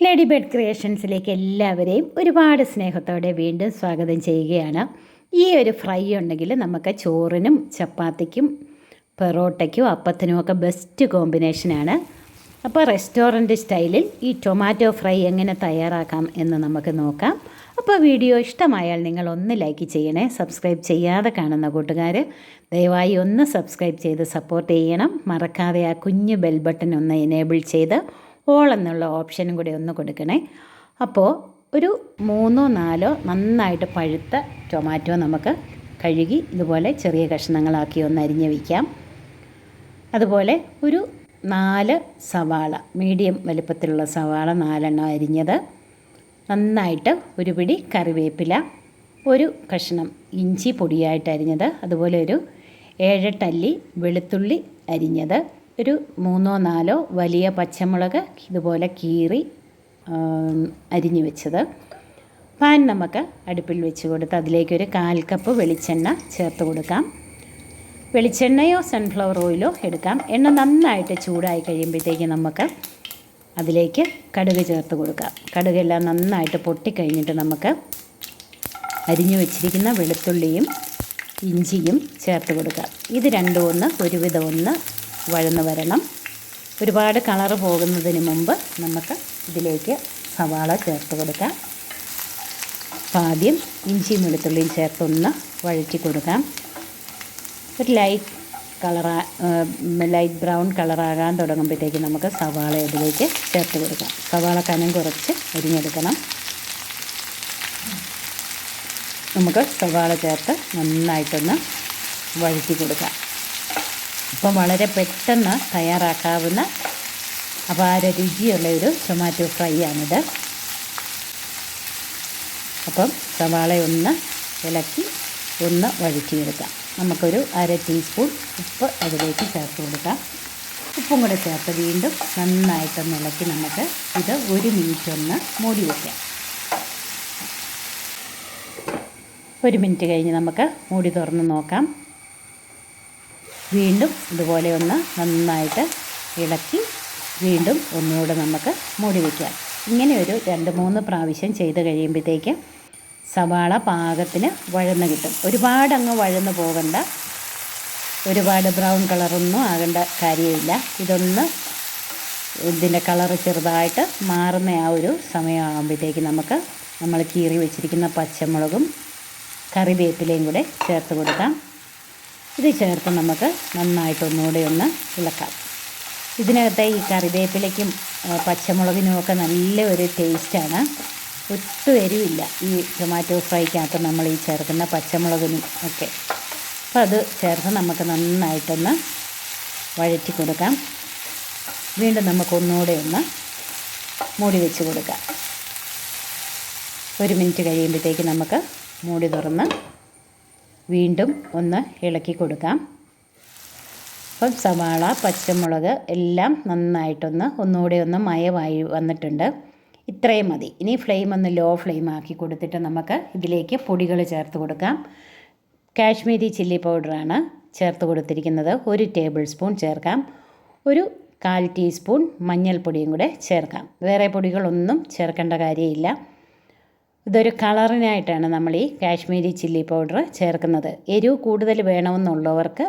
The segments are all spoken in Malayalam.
ലേഡി ബേഡ് ക്രിയേഷൻസിലേക്ക് എല്ലാവരെയും ഒരുപാട് സ്നേഹത്തോടെ വീണ്ടും സ്വാഗതം ചെയ്യുകയാണ്. ഈ ഒരു ഫ്രൈ ഉണ്ടെങ്കിൽ നമുക്ക് ചോറിനും ചപ്പാത്തിക്കും പെറോട്ടയ്ക്കും അപ്പത്തിനും ഒക്കെ ബെസ്റ്റ് കോമ്പിനേഷനാണ് അപ്പോൾ റെസ്റ്റോറന്റ് സ്റ്റൈലിൽ ഈ ടൊമാറ്റോ ഫ്രൈ എങ്ങനെ തയ്യാറാക്കാം എന്ന് നമുക്ക് നോക്കാം. അപ്പോൾ വീഡിയോ ഇഷ്ടമായാൽ നിങ്ങൾ ഒന്ന് ലൈക്ക് ചെയ്യണേ സബ്സ്ക്രൈബ് ചെയ്യാതെ കാണുന്ന കൂട്ടുകാർ ദയവായി ഒന്ന് സബ്സ്ക്രൈബ് ചെയ്ത് സപ്പോർട്ട് ചെയ്യണം. മറക്കാതെ ആ കുഞ്ഞ് ബെൽ ബട്ടൺ ഒന്ന് എനേബിൾ ചെയ്ത് ഓൾ എന്നുള്ള ഓപ്ഷനും കൂടി ഒന്ന് കൊടുക്കണേ. അപ്പോൾ ഒരു മൂന്നോ നാലോ നന്നായിട്ട് പഴുത്ത ടൊമാറ്റോ നമുക്ക് കഴുകി ഇതുപോലെ ചെറിയ കഷ്ണങ്ങളാക്കി ഒന്ന് അരിഞ്ഞ് വയ്ക്കാം അതുപോലെ ഒരു നാല് സവാള മീഡിയം വലിപ്പത്തിലുള്ള സവാള നാലെണ്ണം അരിഞ്ഞത്. നന്നായിട്ട് ഒരു പിടി കറിവേപ്പില ഒരു കഷ്ണം ഇഞ്ചി പൊടിയായിട്ട് അരിഞ്ഞത്. അതുപോലെ ഒരു ഏഴെട്ടല്ലി വെളുത്തുള്ളി അരിഞ്ഞത്. ഒരു മൂന്നോ നാലോ വലിയ പച്ചമുളക് ഇതുപോലെ കീറി അരിഞ്ഞു വെച്ചത്. പാൻ നമുക്ക് അടുപ്പിൽ വെച്ച് കൊടുത്ത് അതിലേക്കൊരു കാൽ കപ്പ് വെളിച്ചെണ്ണ ചേർത്ത് കൊടുക്കാം. വെളിച്ചെണ്ണയോ സൺഫ്ലവർ ഓയിലോ എടുക്കാം. എണ്ണ നന്നായിട്ട് ചൂടായി കഴിയുമ്പോഴത്തേക്ക് നമുക്ക് അതിലേക്ക് കടുക് ചേർത്ത് കൊടുക്കാം. കടുകെല്ലാം നന്നായിട്ട് പൊട്ടിക്കഴിഞ്ഞിട്ട് നമുക്ക് അരിഞ്ഞു വെച്ചിരിക്കുന്ന വെളുത്തുള്ളിയും ഇഞ്ചിയും ചേർത്ത് കൊടുക്കാം. ഇത് രണ്ടും ഒന്ന് ഒരുവിധം ഒന്ന് വഴന്ന് വരണം. ഒരുപാട് കളറ് പോകുന്നതിന് മുമ്പ് നമുക്ക് ഇതിലേക്ക് സവാള ചേർത്ത് കൊടുക്കാം. അപ്പം ആദ്യം ഇഞ്ചിയും വെളുത്തുള്ളിയും ചേർത്തൊന്ന് വഴറ്റി കൊടുക്കാം. ഒരു ലൈറ്റ് കളറാ ലൈറ്റ് ബ്രൗൺ കളറാകാൻ തുടങ്ങുമ്പോഴത്തേക്ക് നമുക്ക് സവാള ഇതിലേക്ക് ചേർത്ത് കൊടുക്കാം. സവാള കനം കുറച്ച് അരിഞ്ഞെടുക്കണം. നമുക്ക് സവാള ചേർത്ത് നന്നായിട്ടൊന്ന് വഴറ്റി കൊടുക്കാം. അപ്പം വളരെ പെട്ടെന്ന് തയ്യാറാക്കാവുന്ന അപാര രുചിയുള്ള ഒരു ടൊമാറ്റോ ഫ്രൈ ആണിത്. അപ്പം സവാള ഒന്ന് ഇളക്കി ഒന്ന് വഴറ്റിയെടുക്കാം. നമുക്കൊരു അര ടീസ്പൂൺ ഉപ്പ് അതിലേക്ക് ചേർത്ത് കൊടുക്കാം. ഉപ്പും കൂടെ ചേർത്ത് വീണ്ടും നന്നായിട്ടൊന്ന് ഇളക്കി നമുക്ക് ഇത് ഒരു മിനിറ്റ് ഒന്ന് മൂടി വയ്ക്കാം ഒരു മിനിറ്റ് കഴിഞ്ഞ് നമുക്ക് മൂടി തുറന്ന് നോക്കാം. വീണ്ടും ഇതുപോലെ ഒന്ന് നന്നായിട്ട് ഇളക്കി വീണ്ടും ഒന്നുകൂടെ നമുക്ക് മൂടി വയ്ക്കാം. ഇങ്ങനെ ഒരു രണ്ട് മൂന്ന് പ്രാവശ്യം ചെയ്ത് കഴിയുമ്പോഴത്തേക്ക് സവാള പാകത്തിന് വഴന്ന് കിട്ടും. ഒരുപാട് അങ്ങ് വഴന്ന് പോകണ്ട. ഒരുപാട് ബ്രൗൺ കളറൊന്നും ആകേണ്ട കാര്യമില്ല. ഇതൊന്ന് ഇതിന്റെ കളറ് ചെറുതായിട്ട് മാറുന്ന ആ ഒരു സമയമാകുമ്പോഴത്തേക്ക് നമുക്ക് നമ്മൾ കീറി വെച്ചിരിക്കുന്ന പച്ചമുളകും കറിവേപ്പിലയും കൂടെ ചേർത്ത് കൊടുക്കാം. ഇത് ചേർത്ത് നമുക്ക് നന്നായിട്ടൊന്നുകൂടെ ഒന്ന് ഇളക്കാം. ഇതിനകത്തെ ഈ കറിവേപ്പിലയ്ക്കും പച്ചമുളകിനുമൊക്കെ നല്ല ഒരു ടേസ്റ്റാണ്. ഒട്ടും എരിവില്ല ഈ ടൊമാറ്റോ ഫ്രൈക്കകത്ത് നമ്മൾ ഈ ചേർക്കുന്ന പച്ചമുളകിനും ഒക്കെ. അപ്പോൾ അത് ചേർത്ത് നമുക്ക് നന്നായിട്ടൊന്ന് വഴറ്റി കൊടുക്കാം. വീണ്ടും നമുക്ക് ഒന്നുകൂടെ ഒന്ന് മൂടി വെച്ച് കൊടുക്കാം. ഒരു മിനിറ്റ് കഴിയുമ്പോഴത്തേക്ക് നമുക്ക് മൂടി തുറന്ന് വീണ്ടും ഒന്ന് ഇളക്കി കൊടുക്കാം. അപ്പം സവാള പച്ചമുളക് എല്ലാം നന്നായിട്ടൊന്ന് ഒന്നുകൂടെ ഒന്ന് മയമായി വന്നിട്ടുണ്ട്. ഇത്രയും മതി. ഇനി ഫ്ലെയിം ഒന്ന് ലോ ഫ്ലെയിം ആക്കി കൊടുത്തിട്ട് നമുക്ക് ഇതിലേക്ക് പൊടികൾ ചേർത്ത് കൊടുക്കാം. കാശ്മീരി ചില്ലി പൗഡറാണ് ചേർത്ത് കൊടുത്തിരിക്കുന്നത്. ഒരു ടേബിൾ സ്പൂൺ ചേർക്കാം. ഒരു കാൽ ടീസ്പൂൺ മഞ്ഞൾപ്പൊടിയും കൂടെ ചേർക്കാം. വേറെ പൊടികളൊന്നും ചേർക്കേണ്ട കാര്യമില്ല. ഇതൊരു കളറിനായിട്ടാണ് നമ്മൾ ഈ കാശ്മീരി ചില്ലി പൗഡർ ചേർക്കുന്നത്. എരിവ് കൂടുതൽ വേണമെന്നുള്ളവർക്ക്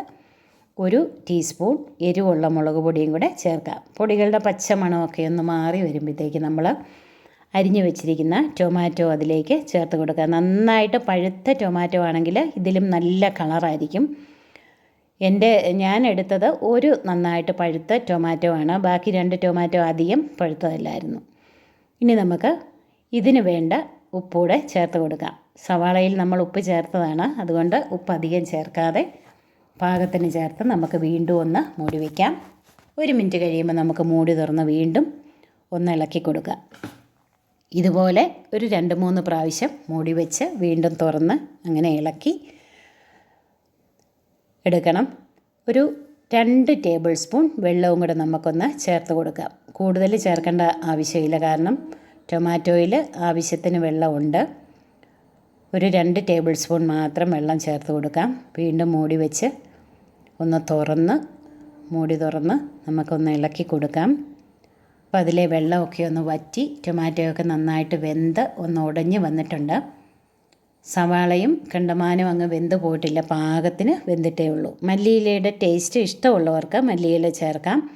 ഒരു ടീസ്പൂൺ എരിവുള്ള മുളക് പൊടിയും കൂടെ ചേർക്കാം. പൊടികളുടെ പച്ച മണമൊക്കെ ഒന്ന് മാറി വരുമ്പോഴത്തേക്ക് നമ്മൾ അരിഞ്ഞു വെച്ചിരിക്കുന്ന ടൊമാറ്റോ അതിലേക്ക് ചേർത്ത് കൊടുക്കുക. നന്നായിട്ട് പഴുത്ത ടൊമാറ്റോ ആണെങ്കിൽ ഇതിലും നല്ല കളറായിരിക്കും. എന്റെ ഞാൻ എടുത്തത് ഒരു നന്നായിട്ട് പഴുത്ത ടൊമാറ്റോ ആണ്. ബാക്കി രണ്ട് ടൊമാറ്റോ അധികം പഴുത്തതല്ലായിരുന്നു. ഇനി നമുക്ക് ഇതിന് വേണ്ട ഉപ്പൂടെ ചേർത്ത് കൊടുക്കാം സവാളയിൽ നമ്മൾ ഉപ്പ് ചേർത്തതാണ്. അതുകൊണ്ട് ഉപ്പ് അധികം ചേർക്കാതെ പാകത്തിന് ചേർത്ത് നമുക്ക് വീണ്ടും ഒന്ന് മൂടി വയ്ക്കാം ഒരു മിനിറ്റ് കഴിയുമ്പോൾ നമുക്ക് മൂടി തുറന്ന് വീണ്ടും ഒന്ന് ഇളക്കി കൊടുക്കുക. ഇതുപോലെ ഒരു രണ്ട് മൂന്ന് പ്രാവശ്യം മൂടി വെച്ച് വീണ്ടും തുറന്ന് അങ്ങനെ ഇളക്കി എടുക്കണം. ഒരു രണ്ട് ടേബിൾ സ്പൂൺ വെള്ളവും കൂടെ നമുക്കൊന്ന് ചേർത്ത് കൊടുക്കാം. കൂടുതൽ ചേർക്കേണ്ട ആവശ്യമില്ല. കാരണം ടൊമാറ്റോയിൽ ആവശ്യത്തിന് വെള്ളമുണ്ട്. ഒരു രണ്ട് ടേബിൾ സ്പൂൺ മാത്രം വെള്ളം ചേർത്ത് കൊടുക്കാം. വീണ്ടും മൂടി വെച്ച് ഒന്ന് തുറന്ന് മൂടി തുറന്ന് നമുക്കൊന്ന് ഇളക്കി കൊടുക്കാം. അപ്പോൾ അതിലെ വെള്ളമൊക്കെ ഒന്ന് വറ്റി ടൊമാറ്റോയൊക്കെ നന്നായിട്ട് വെന്ത് ഒന്ന് ഉടഞ്ഞ് വന്നിട്ടുണ്ട്. സവാളയും കണ്ടമാനും അങ്ങ് വെന്ത് പോയിട്ടില്ല. പാകത്തിന് വെന്തിട്ടേ ഉള്ളൂ. മല്ലിയിലയുടെ ടേസ്റ്റ് ഇഷ്ടമുള്ളവർക്ക് മല്ലിയില ചേർക്കാം.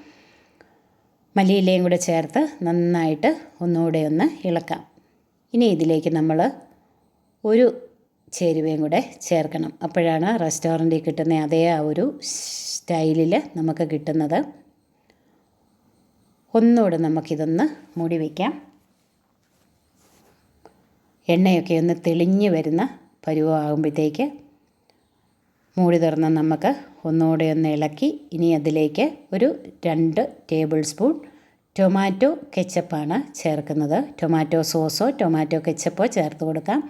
മല്ലിയിലയും കൂടെ ചേർത്ത് നന്നായിട്ട് ഒന്നുകൂടെ ഒന്ന് ഇളക്കാം. ഇനി ഇതിലേക്ക് നമ്മൾ ഒരു ചേരുവയും കൂടെ ചേർക്കണം. അപ്പോഴാണ് റെസ്റ്റോറന്റിൽ കിട്ടുന്ന അതേ ആ ഒരു സ്റ്റൈലിൽ നമുക്ക് കിട്ടുന്നത്. ഒന്നുകൂടെ നമുക്കിതൊന്ന് മൂടി വയ്ക്കാം എണ്ണയൊക്കെ ഒന്ന് തെളിഞ്ഞ് വരുന്ന പരുവമാകുമ്പോഴത്തേക്ക് മൂടി തുറന്ന് നമുക്ക് ഒന്നുകൂടെ ഒന്ന് ഇളക്കി ഇനി അതിലേക്ക് ഒരു രണ്ട് ടേബിൾ സ്പൂൺ ടൊമാറ്റോ കെച്ചപ്പാണ് ചേർക്കുന്നത്. ടൊമാറ്റോ സോസോ ടൊമാറ്റോ കെച്ചപ്പോ ചേർത്ത് കൊടുക്കാം.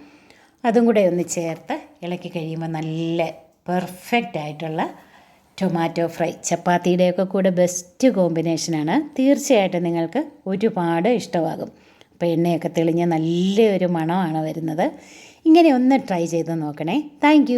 അതും കൂടെ ഒന്ന് ചേർത്ത് ഇളക്കി കഴിയുമ്പോൾ നല്ല പെർഫെക്റ്റ് ആയിട്ടുള്ള ടൊമാറ്റോ ഫ്രൈ. ചപ്പാത്തിയുടെയൊക്കെ കൂടെ ബെസ്റ്റ് കോമ്പിനേഷനാണ് തീർച്ചയായിട്ടും നിങ്ങൾക്ക് ഒരുപാട് ഇഷ്ടമാകും. അപ്പോൾ എണ്ണയൊക്കെ തെളിഞ്ഞ നല്ലൊരു മണമാണ് വരുന്നത്. ഇങ്ങനെ ഒന്ന് ട്രൈ ചെയ്ത് നോക്കണേ. താങ്ക്